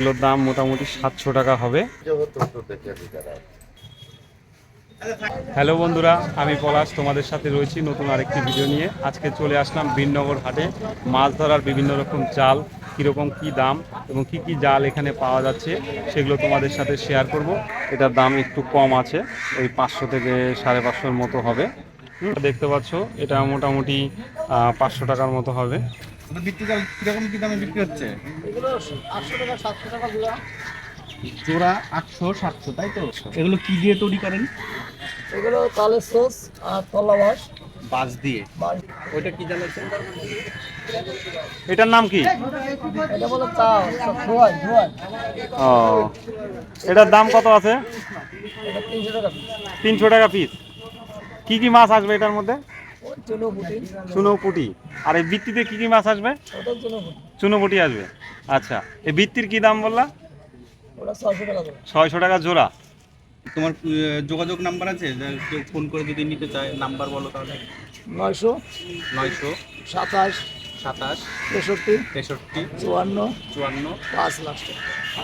এগুলোর দাম মোটামুটি সাতশো টাকা হবে। হ্যালো বন্ধুরা, আমি পলাশ, তোমাদের সাথে রয়েছি নতুন আরেকটি ভিডিও নিয়ে। আজকে চলে আসলাম বীরনগর হাটে। মাছ ধরার বিভিন্ন রকম জাল, কীরকম কি দাম এবং কি কি জাল এখানে পাওয়া যাচ্ছে, সেগুলো তোমাদের সাথে শেয়ার করব। এটার দাম একটু কম আছে, ওই পাঁচশো থেকে সাড়ে পাঁচশোর মতো হবে। দেখতে পাচ্ছ, এটা মোটামুটি পাঁচশো টাকার মতো হবে। বিক্রি জাল কীরকম কি দামে বিক্রি হচ্ছে? এগুলো আটশো টাকা সাতশো টাকা জোড়া। জোড়া আটশো সাতশো তাই তো? এগুলো কি দিয়ে তৈরি করেন? এগুলো তালের সস আর তলা মাছ বাঁশ দিয়ে? ওইটা কি জাল এটার নাম কি? এটা বলে চাল ধোয়াই ধোয়াই। ও এটার দাম কত আছে? তিনশো টাকা পিস। কি কি মাছ আসবে এটার মধ্যে? চুনোপুটি। আর এই বৃত্তিতে কি কি মাছ আসবে? চুনোপুটি। আসবে। আচ্ছা এই বৃত্তির কি দাম বললা? ছয়শো টাকা জোড়া। ছয়শো টাকা জোড়া। তোমার যোগাযোগ নাম্বার আছে? যে কেউ ফোন করে যদি নিতে চায় নাম্বার বলো তাহলে। নয়শো। নয়শো। সাতাশ। সাতাশ তেষট্টি তেষট্টি চুয়ান্ন চুয়ান্ন পাঁচ লাস্টে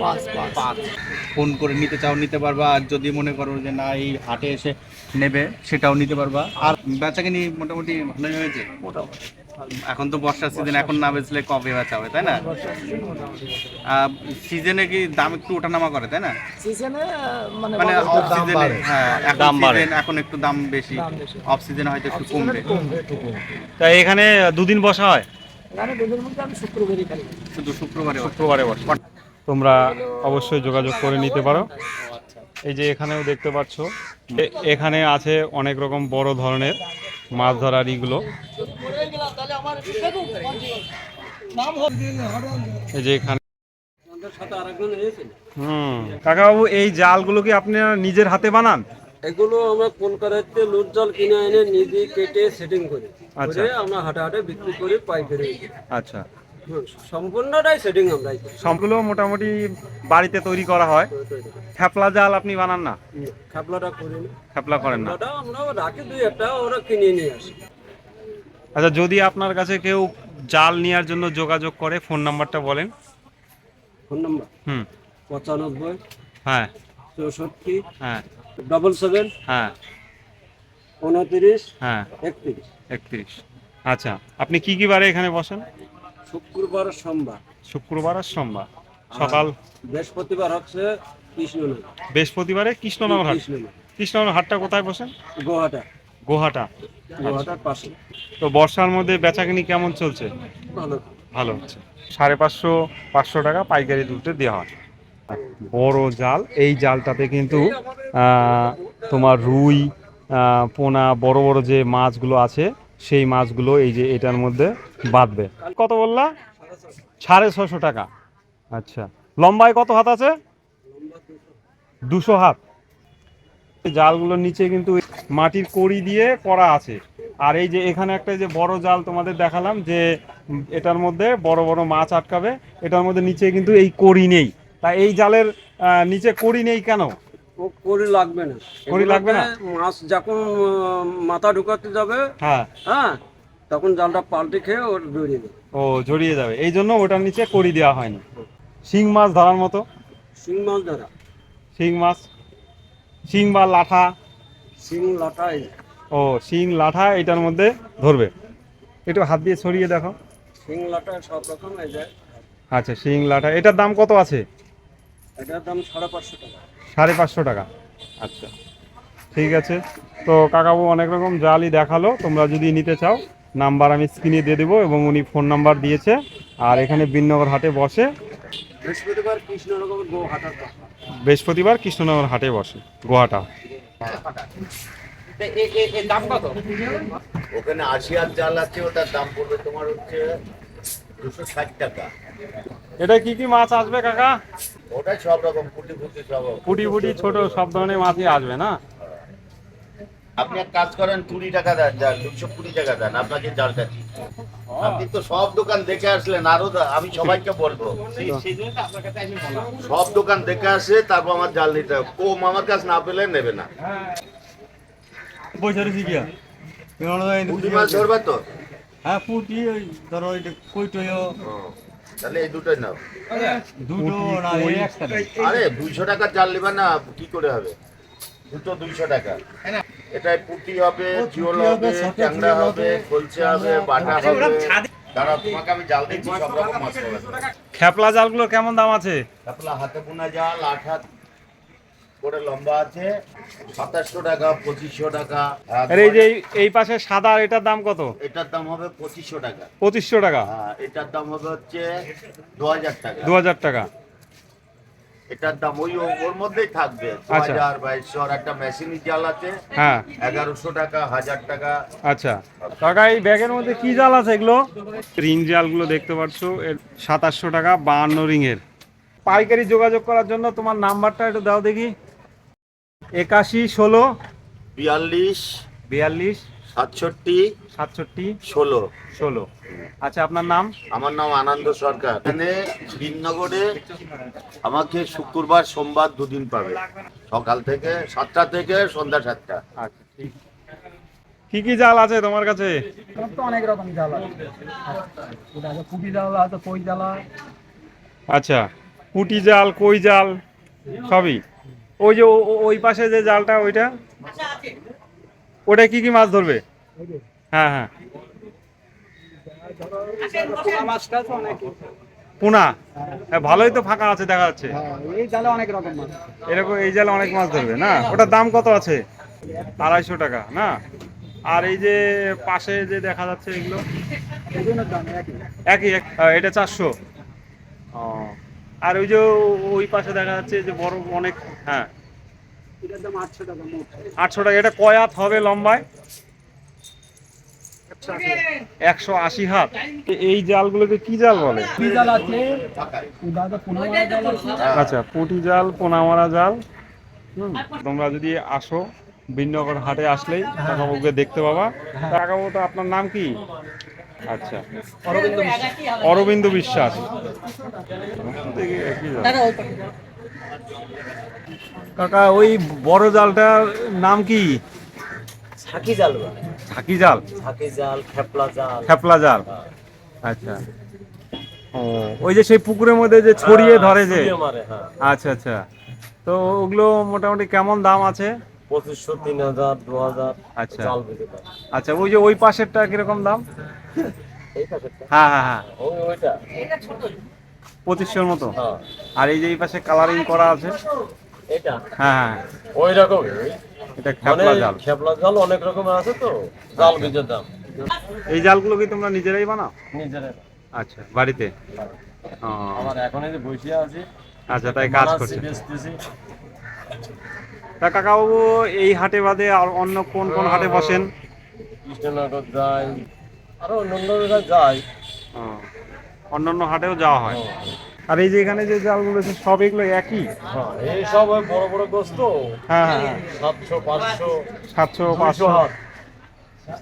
পাঁচ পাঁচ। পাঁচ। ফোন করে নিতে চাও নিতে পারবা। আর যদি মনে করো যে না এই হাটে এসে নেবে সেটাও নিতে পারবা। আর বেচাকেনি মোটামুটি ভালোই হয়েছে? মোটামুটি। এখন তো বর্ষার সিজন এখন না বেচলে কবে বেচা হবে তাই না? সিজনে কি দাম একটু ওঠানামা করে তাই না? সিজনে মানে মানে অফ সিজনে হ্যাঁ এখন দাম বাড়ে। এখন একটু দাম বেশি। অফ সিজনে হয়তো একটু কমবে। কমবে একটু কমবে। তা এখানে দুদিন বসা হয়? শুধু শুক্রবারে শুক্রবারে বসে। তোমরা অবশ্যই যোগাযোগ করে নিতে পারো। এই যে এখানেও দেখতে পাচ্ছ এখানে আছে অনেক রকম বড় ধরনের মাছ ধরার ইগুলো। এই যে এখানে হুম। কাকাবাবু এই জালগুলো কি আপনারা নিজের হাতে বানান? এগুলো আমরা কলকাতাতে লুট জল কিনে এনে নিজে কেটে সেটিং করি। আচ্ছা। আমরা হাটে হাটে বিক্রি করি পাইকারি আচ্ছা। সম্পূর্ণটাই সেটিং সবগুলো মোটামুটি বাড়িতে তৈরি করা হয়। থ্যাপলা জাল আপনি বানান না? খাপলাটা করেন না। আমরা রাখি দুই একটা ওরা কিনে নিয়ে আসি। আচ্ছা যদি আপনার কাছে কেউ জাল নেওয়ার জন্য যোগাযোগ করে ফোন নাম্বারটা বলেন। Phone number? হুম। পঁচানব্বই হ্যাঁ। চৌষট্টি হ্যাঁ। ডবল সেভেন হ্যাঁ। উনত্রিশ হ্যাঁ। একত্রিশ। একত্রিশ। আচ্ছা আপনি কি কি বারে এখানে বসেন? শুক্রবার আর সোমবার। শুক্রবার আর সোমবার। সকাল বৃহস্পতিবার হচ্ছে কৃষ্ণনগর। বৃহস্পতিবারে কৃষ্ণনগর হাট। কৃষ্ণনগর। কৃষ্ণনগর হাটটা কোথায় বসেন? গোহাটা। গোহাটা? গোহাটার পাশে। তো বর্ষার মধ্যে বেচাকিনি কেমন চলছে? ভালো। ভালো হচ্ছে। সাড়ে পাঁচশো পাঁচশো টাকা পাইকারি দুধে দেওয়া হয়। বড় জাল। এই জালটাতে কিন্তু তোমার রুই পোনা বড় বড় যে মাছগুলো আছে সেই মাছগুলো এই যে এটার মধ্যে বাঁধবে। কত বললা? সাড়ে ছশো টাকা। আচ্ছা। লম্বায় কত হাত আছে? দুশো হাত। জালগুলোর নিচে কিন্তু মাটির কড়ি দিয়ে করা আছে। আর এই যে এখানে একটা যে বড় জাল তোমাদের দেখালাম যে এটার মধ্যে বড় বড় মাছ আটকাবে এটার মধ্যে নিচে কিন্তু এই কড়ি নেই। তা এই জালের নিচে কড়ি নেই কেন? কড়ি লাগবে না। কড়ি লাগবে না? মাছ যখন মাথা ঢুকাতে যাবে হ্যাঁ। হ্যাঁ তখন জালটা পাল্টে খেয়ে ওর দৌড়িয়ে দেবে। ও জড়িয়ে যাবে। এই জন্য ওটার নিচে কড়ি দেওয়া হয়নি। শিং মাছ ধরার মতো? শিং মাছ ধরা। শিং মাছ? শিং বা লাঠা? শিং লাটাই ও শিং লাঠা এটার মধ্যে ধরবে। একটু হাত দিয়ে ছড়িয়ে দেখো। শিং লাটা সব রকম এই যায়। আচ্ছা শিং লাঠা এটার দাম কত আছে? এটার দাম সাড়ে পাঁচশো টাকা। সাড়ে পাঁচশো টাকা। আচ্ছা ঠিক আছে। তো কাকাবু অনেক রকম জালই দেখাল। তোমরা যদি নিতে চাও নাম্বার আমি স্ক্রিনে দিয়ে দেবো এবং উনি ফোন নাম্বার দিয়েছে। আর এখানে বিননগর হাটে বসে। বৃহস্পতিবার কৃষ্ণনগর গো হাটার বৃহস্পতিবার কৃষ্ণনগর হাটে বসে গোয়াটা ওখানে আশি হাত জাল আছে ওটার দাম পড়বে তোমার হচ্ছে দুশো ষাট টাকা। এটা কি কি মাছ আসবে কাকা? ওটা সব রকম পুটি ফুটি সব। পুটি ফুটি ছোট সব ধরনের মাছই আসবে না? আপনি এক কাজ করেন কুড়ি টাকা দেন জাল দুশো কুড়ি টাকা দেন আপনাকে জালটা দিই। আপনি তো সব দোকান দেখে আসলেন আরও আমি সবাইকে বলব। সব দোকান দেখে আসে তারপর আমার জাল নিতে হবে। কম আমার কাছে না পেলে নেবে না। পয়সা রয়েছে গিয়া। পুঁটি মাছ ধরবে তো? হ্যাঁ পুটি ওই ধরো ওই কই টইও তাহলে এই দুটোই নাও। দুটো না। আরে দুইশো টাকা জাল নেবে না কি করে হবে? দুটো দুইশো টাকা। এটাই পুটি হবে জিওল হবে ট্যাংরা হবে কলচে হবে বাটা হবে। দাঁড়া তোমাকে আমি জাল দিচ্ছি সব রকম মাছ পাবে। খ্যাপলা কেমন দাম আছে? আপনার হাতে বোনা জাল আট হাত করে লম্বা আছে সাতাশশো টাকা পঁচিশশো টাকা। আর এই যে এই- এই পাশে সাদা এটার দাম কত? এটার দাম হবে পঁচিশশো টাকা। পঁচিশশো টাকা। হ্যাঁ, এটার দাম হবে হচ্ছে দু হাজার টাকা। দু হাজার টাকা। এটার দাম ওই ওর মধ্যেই থাকবে। আচ্ছা। হাজার বাইশশো আর একটা মেশিনি জাল আছে। হ্যাঁ। এগারোশো টাকা হাজার টাকা। আচ্ছা। কাকা এই ব্যাগের মধ্যে কি জাল আছে এগুলো? রিং জালগুলো দেখতে পাচ্ছ। এর সাতাশশো টাকা বাহান্ন রিংয়ের। পাইকারি যোগাযোগ করার জন্য তোমার নাম্বারটা একটু দাও দেখি। একাশি ষোলো। বিয়াল্লিশ। বিয়াল্লিশ। সাতষট্টি সাতষট্টি ষোলো। ষোলো। আচ্ছা আপনার নাম? আমার নাম আনন্দ সরকার। এখানে শ্রীনগরে আমাকে শুক্রবার সোমবার দুদিন পাবে। সকাল থেকে সাতটা থেকে সন্ধ্যা সাতটা। আচ্ছা ঠিক। কি কি জাল আছে তোমার কাছে? তো অনেক রকম জাল আছে। ওটা পুঁটি জাল আছে কই জাল আচ্ছা পুটি জাল কই জাল সবই? ওই যে ওই পাশে যে জালটা ওইটা? ওটা কি কি মাছ ধরবে? হ্যাঁ হ্যাঁ। পোনা? হ্যাঁ ভালোই তো ফাঁকা আছে, দেখা যাচ্ছে। এরকম এই জালে অনেক মাছ ধরবে, না? ওটার দাম কত আছে? আড়াইশো টাকা, না? আর এই যে পাশে যে দেখা যাচ্ছে এগুলো? একই একই এক এটা চারশো। আর ওই যে ওই পাশে দেখা যাচ্ছে যে বড় অনেক হ্যাঁ। এটার দাম আটশো টাকা মোট। আটশো টাকা। এটা কয় হাত হবে লম্বায়? একশো আশি। হাত। এই জালগুলোকে কি জাল বলে? আচ্ছা পুঁটি জাল পোনামারা জাল। হুম, তোমরা যদি আসো বিনগর হাটে আসলেই কাকাবাবুকে দেখতে পাবা। কাকাবাবু তো আপনার নাম কি? আচ্ছা। অরবিন্দ বিশ্বাস। কাকা ওই বড় জালটার নাম কি? ছাকি জাল ঝাঁকি জাল? ছাকি জাল খেপলা জাল। খেপলা জাল। আচ্ছা। ও ওই যে সেই পুকুরের মধ্যে যে ছড়িয়ে ধরে যে? হ্যাঁ। আচ্ছা আচ্ছা। তো ওগুলো মোটামুটি কেমন দাম আছে? পঁচিশশো তিন হাজার দু হাজার। আচ্ছা। আচ্ছা ওই যে ওই পাশেরটা কীরকম দাম? এই হ্যাঁ হ্যাঁ হ্যাঁ। ওই ওইটা? পঁচিশশোর মতো। হ্যাঁ। আর এই যে এই পাশে কালারিং করা আছে। এটা? হ্যাঁ হ্যাঁ। ওই রকম। এটা মানে খেপলা জাল। খেপলা জাল অনেক রকমের আছে তো জাল বেঁধে দাম। এই জালগুলো কি তোমরা নিজেরাই বানাও? নিজেরা আচ্ছা বাড়িতে? আমার এখন এই যে বসে আছি। আচ্ছা তাই কাজ করছে। তা কাকাবাবু এই হাটে বাদে আর অন্য কোন কোন হাটে বসেন? কৃষ্ণনগর যাই আরও অন্য যাই। অন্যান্য হাটেও যাওয়া হয়। আর এই যে এখানে যে জালগুলো আছে সব এগুলো একই? হ্যাঁ এই সব বড় বড় গোস্ত। হ্যাঁ হ্যাঁ হ্যাঁ। সাতশো পাঁচশো সাতশো পাঁচশো।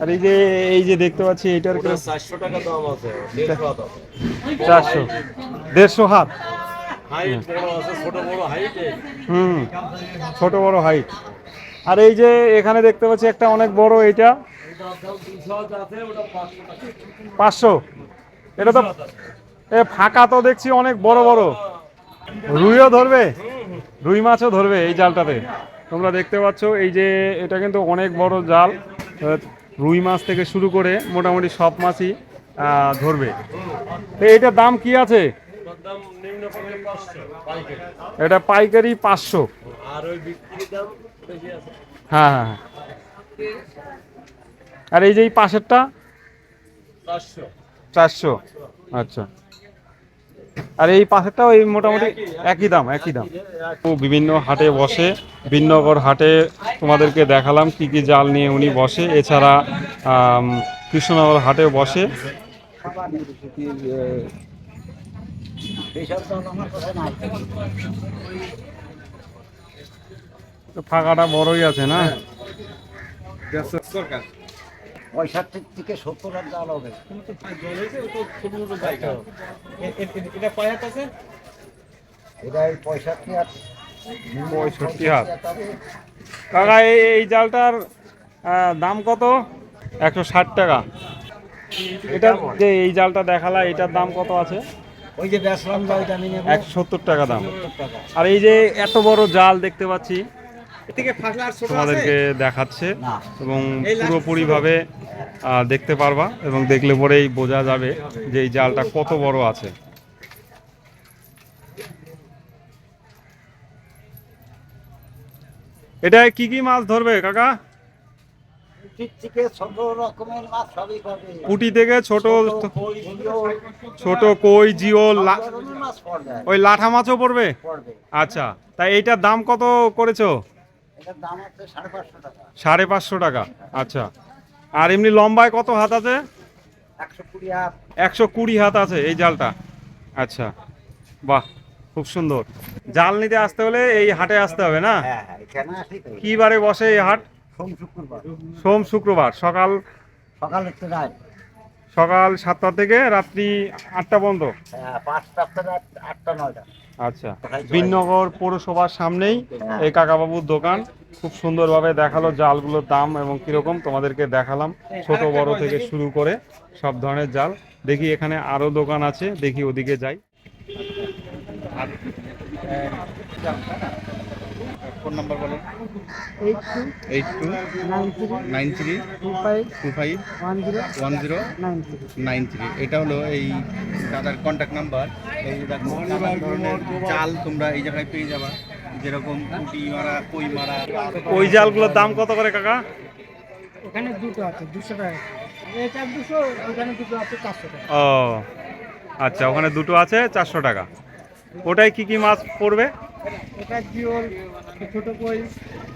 আর এই যে এই যে দেখতে পাচ্ছি এটার চারশো টাকা দাম আছে দেড়শো হাত আছে। চারশো। দেড়শো হাত? হুম। ছোট বড় হাইট আর এই যে এখানে দেখতে পাচ্ছি একটা অনেক বড় এটা পাঁচশো? এটা তো এ, ফাঁকা তো দেখছি অনেক বড় বড়। রুইও ধরবে? রুই মাছও ধরবে এই জালটাতে। তোমরা দেখতে পাচ্ছ, এই যে এটা কিন্তু অনেক বড় জাল। রুই মাছ থেকে শুরু করে মোটামুটি সব মাছই ধরবে। তো এটার দাম কি আছে? পাঁচশো এটা পাইকারি পাঁচশো। হ্যাঁ হ্যাঁ হ্যাঁ। আর এই যে এই পাশেরটা? চারশো চারশো। আচ্ছা। আর এই পাশেরটা এই মোটামুটি একই দাম একই দাম। ও বিভিন্ন হাটে বসে বিনগর হাটে তোমাদেরকে দেখালাম কি কি জাল নিয়ে উনি বসে। এছাড়া কৃষ্ণনগর হাটে বসে। তো ফাঁকাটা বড়ই আছে না? পঁয়ষট্টি থেকে সত্তর হাজার জাল হবে। এটা কয় হাত আছে? এটা এই পঁয়ষট্টি হাত পঁয়ষট্টি হাত। কাকা এই এই জালটার দাম কত? একশো ষাট টাকা। এটা যে এই জালটা দেখালা এটার দাম কত আছে? ওই যে বেসলাম যা ওইটা আমি নেব। একশো সত্তর টাকা দাম। আর এই যে এত বড় জাল দেখতে পাচ্ছি তোমাদেরকে দেখাচ্ছে এবং পুরোপুরিভাবে দেখতে পারবা এবং দেখলে পরেই বোঝা যাবে যে এই জালটা কত বড় আছে। এটায় কি কি মাছ ধরবে কাকা? চিকচিকে ছোট রকমের মাছ সবই পাবে। পুটি থেকে ছোট ছোট কই, জিও, ওই লাঠা মাছও পড়বে? পড়বে। আচ্ছা তাই এইটার দাম কত করেছ? সাড়ে পাঁচশো টাকা। আচ্ছা। আর এমনি লম্বায় কত হাত আছে? একশো কুড়ি হাত। আছে এই জালটা। আচ্ছা বাহ খুব সুন্দর। জাল নিতে আসতে হলে এই হাটে আসতে হবে না? হ্যাঁ হ্যাঁ কি বারে বসে এই হাট? সোম শুক্রবার। সকাল সকালে সকাল সাতটা থেকে রাত্রি আটটা পর্যন্ত? হ্যাঁ পাঁচটা আটটা নয়টা। আচ্ছা। বিনগর পৌরসভার সামনেই এই কাকাবাবুর দোকান। খুব সুন্দরভাবে দেখাল জালগুলোর দাম এবং কীরকম তোমাদেরকে দেখালাম ছোট বড় থেকে শুরু করে সব ধরনের জাল। দেখি এখানে আরও দোকান আছে দেখি ওদিকে যাই। ফোন নাম্বার বলো। Eight two eight two nine three nine three two five two five one zero one zero nine three nine three এটা হলো এই দাদার কন্ট্যাক্ট নাম্বার এই দেখো নানান ধরনের চাল তোমরা এই জায়গায় পেয়ে যাবা। যেরকম পুঁটি মারা কই মারা। ওই জালগুলোর দাম কত করে কাকা? ওখানে দুটো আছে দুশো টাকা। এটা দুশো ওখানে দুটো আছে চারশো টাকা। ও আচ্ছা ওখানে দুটো আছে চারশো টাকা। ওটাই কি কি মাছ পড়বে? এটা জিওল ছোটো কই।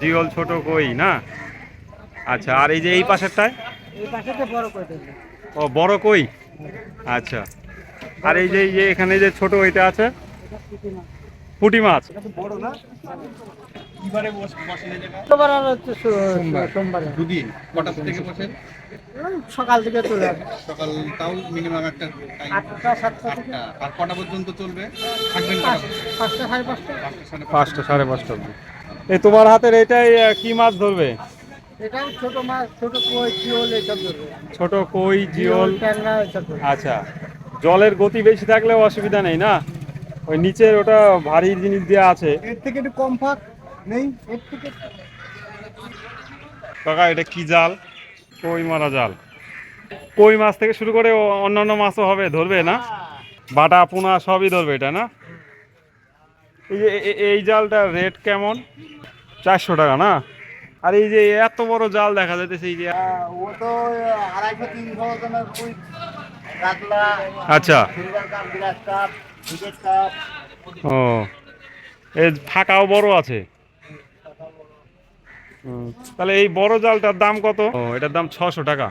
জিওল ছোট কই না? আচ্ছা আর এই যে এই পাশেরটায়? এই পাশেতে বড় কই ও বড় কই? আচ্ছা। আর এই যে এখানে যে ছোট ওইটা আছে? পুটি মাছ। বড় না? কিবারে বস বসেন সোমবার আর হচ্ছে সোমবারে। দুদিন। কটা থেকে বসেন? সকাল থেকে চলে আসে। সকাল তাও মিনিমাম একটা আটটা সাতটা থেকে। আর কটা পর্যন্ত চলবে? থাকবেন পাঁচটা সাড়ে পাঁচটা। পাঁচটা সাড়ে পাঁচটা। অবধি। এই তোমার হাতের এটাই কি মাছ ধরবে? এটাও ছোট মাছ ছোট কই জিওল এইসব ধরবে। ছোট কই জিওল ট্যাংরা আচ্ছা। জলের গতি বেশি থাকলেও অসুবিধা নেই না? ওই নিচের ওটা ভারী জিনিস দেওয়া আছে। এর থেকে একটু কম ফাঁক। নেই? কাকা এটা কি জাল? কই মারা জাল? কই মাছ থেকে শুরু করে অন্যান্য মাছও হবে ধরবে না? বাটা পোনা সবই ধরবে এটা না? এই যে এই জালটার রেট কেমন? চারশো টাকা না? আর এই যে এত বড় জাল দেখা যাইতেছে এই যে ও তো আড়াইশো তিনশো জনের আচ্ছা। ও এই ফাঁকাও বড় আছে। তাহলে এই বড় জালটার দাম কত? ও এটার দাম ছশো টাকা।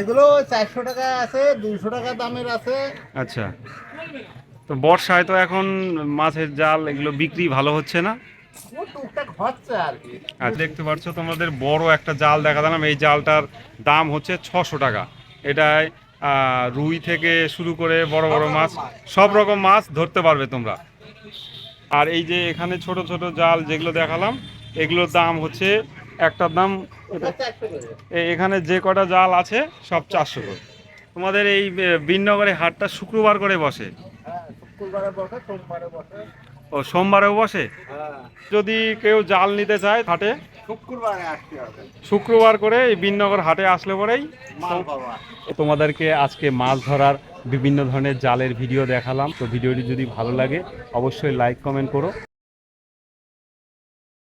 এগুলো চারশো টাকা আছে দুইশো টাকা দামের আছে। আচ্ছা। তো বর্ষায় তো এখন মাছের জাল এগুলো বিক্রি ভালো হচ্ছে না? ও আর কি। আর দেখতে পাচ্ছ তোমাদের বড় একটা জাল দেখা দিলাম এই জালটার দাম হচ্ছে ছশো টাকা। এটায় রুই থেকে শুরু করে বড় বড় মাছ। সব রকম মাছ ধরতে পারবে তোমরা। আর এই যে এখানে ছোট ছোট জাল যেগুলো দেখালাম এগুলোর দাম হচ্ছে একটার দাম এখানে যে কটা জাল আছে সব চারশো করে। তোমাদের এই বিনগরে হাটটা শুক্রবার করে বসে। ও সোমবারেও বসে? যদি কেউ জাল নিতে চায় হাটে শুক্রবার করে এই বিনগর হাটে আসলে পরেই তোমাদেরকে আজকে মাছ ধরার বিভিন্ন ধরনের জালের ভিডিও দেখালাম। তো ভিডিওটি যদি ভালো লাগে অবশ্যই লাইক কমেন্ট করো।